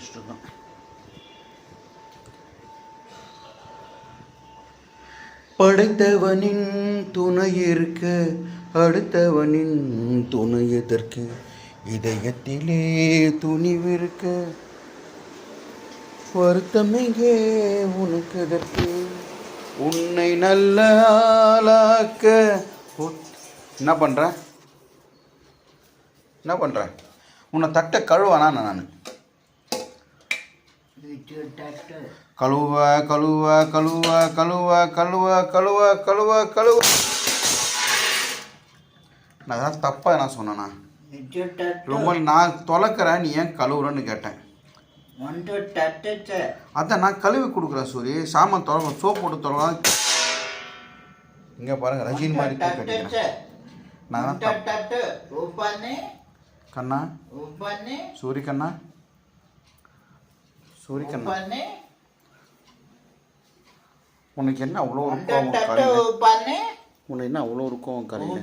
எந்திரிச்சிட்டு இருந்தோம் படைத்தவனின் துணை இருக்க அடுத்தவனின் துணை எதற்கு? இதயத்திலே துணிவிருக்க வருத்தமெங்கே உனக்கு எதற்கு உன்னை நல்ல ஆளாக்க என்ன பண்ணுற என்ன பண்ணுறேன் உன்னை தட்டை கழுவானா நான். கழுவ கழுவ கழுவ கழுவ கழுவ கழுவ கழுவ கழுவ. நான் அதெல்லாம் தப்பாக நான் சொன்னேண்ணா ரொம்ப நான் தொலைக்கிறேன் நீ ஏன் கழுவுறன்னு கேட்டேன். அதான் நான் கழுவி கொடுக்குறேன் சூரி. சாமான் தொலை சோப் போட்டு தொலை இங்கே பாருங்கள் ரஜினி மாதிரி கட்டிக்கிறேன். நான் கண்ணா சூரி கண்ணா. உனக்கு என்ன அவ்வளோ இருக்கும் உனக்கு என்ன அவ்வளோ இருக்கும் கரையில்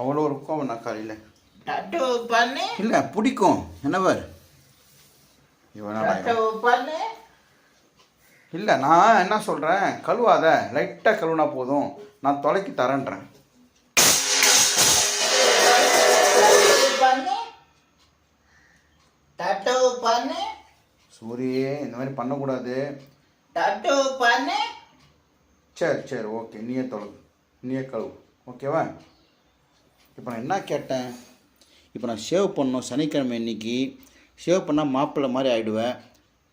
அவ்வளோ இருக்கும் நான் கரையில் இல்லை பிடிக்கும். என்னவர் இவனால இல்லை நான் என்ன சொல்கிறேன் கழுவாத. லைட்டாக கழுவுனா போதும். நான் தொலைக்கி தரேன்றேன். டட்டோ பண்ணு சூரியே இந்த மாதிரி பண்ணக்கூடாது. டட்டோ பண்ணு சரி சரி ஓகே நீயே தொழுகு நீயே கழுவு ஓகேவா? இப்போ நான் என்ன கேட்டேன்? இப்போ நான் சேவ் பண்ணோம் சனிக்கிழமை இன்னைக்கு. சேவ் பண்ணால் மாப்பிள்ளை மாதிரி ஆகிடுவேன்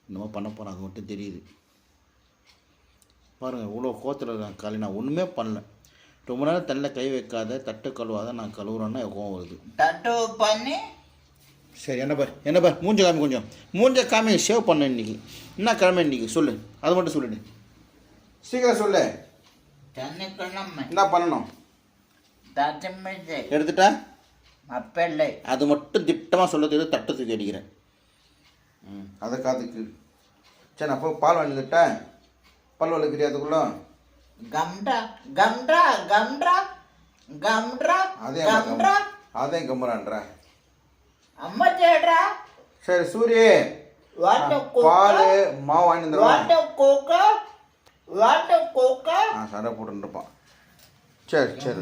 இன்னமும் பண்ண போகிறேன் அது மட்டும் தெரியுது. பாருங்கள் இவ்வளோ கோத்தில் நான் காலி. நான் ஒன்றுமே பண்ணல. ரொம்ப நேரம் தள்ள கை வைக்காத தட்டு கழுவாத நான் கழுவுறேன்னா கோவம் வருது. தட்டு பண்ணி சரி என்ன பார் என்ன பார் மூஞ்ச காமி கொஞ்சம். மூஞ்ச காமி சேவ் பண்ண இன்னைக்கு. என்ன கிழமை இன்னைக்கு? சொல்லு. அது மட்டும் சொல்லிடு சீக்கிரம் சொல்லு. என்ன பண்ணணும்? எடுத்துட்டா? அப்போ இல்லை அது மட்டும் திட்டமாக சொல்ல தெரியுது தட்டு தூக்கி அடிக்கிறேன் ம் அதை காத்துக்கு. சரி நான் அப்போ பால் வாங்கிக்கிட்டேன் பல் வளர்க்குறியா அதுக்குள்ள? கம்ரா கம்ரா கம்ரா கம்ரா அதே கம்ரா. அதே கம்ரான்றேன் அம்மா தேடுறா. சரி சூரி பால் மாவு வாங்கி வந்துடுவான் சண்டை போட்டுருப்பான் சரி சரி.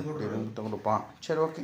கொடுப்பான். சரி ஓகே.